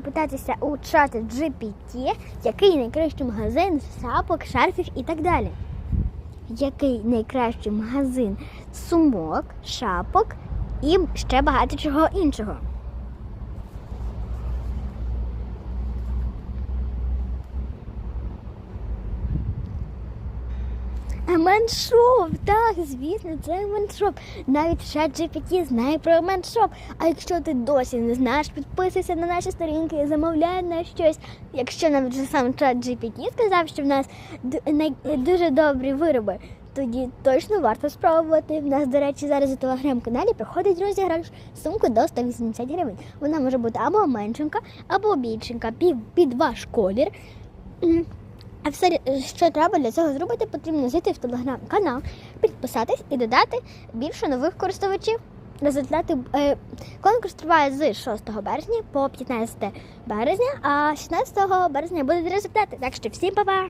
попитатися у чата GPT, який найкращий магазин сапок, шарфів і так далі. Який найкращий магазин сумок, шапок і ще багато чого іншого. Меншоп, так, звісно, це меншоп. Навіть чат GPT знає про меншоп. А якщо ти досі не знаєш, підписуйся на наші сторінки, замовляй на щось. Якщо нам вже сам чат GPT сказав, що в нас дуже добрі вироби, тоді точно варто спробувати. В нас, до речі, зараз у телеграм-каналі проходить розіграш сумку до 180 гривень. Вона може бути або меншенька, або більшенька, під ваш колір. А все, що треба для цього зробити, потрібно зайти в телеграм-канал, підписатись і додати більше нових користувачів. Результати е, конкурс триває з 6 березня по 15 березня, а 16 березня будуть результати. Так що всім па-па!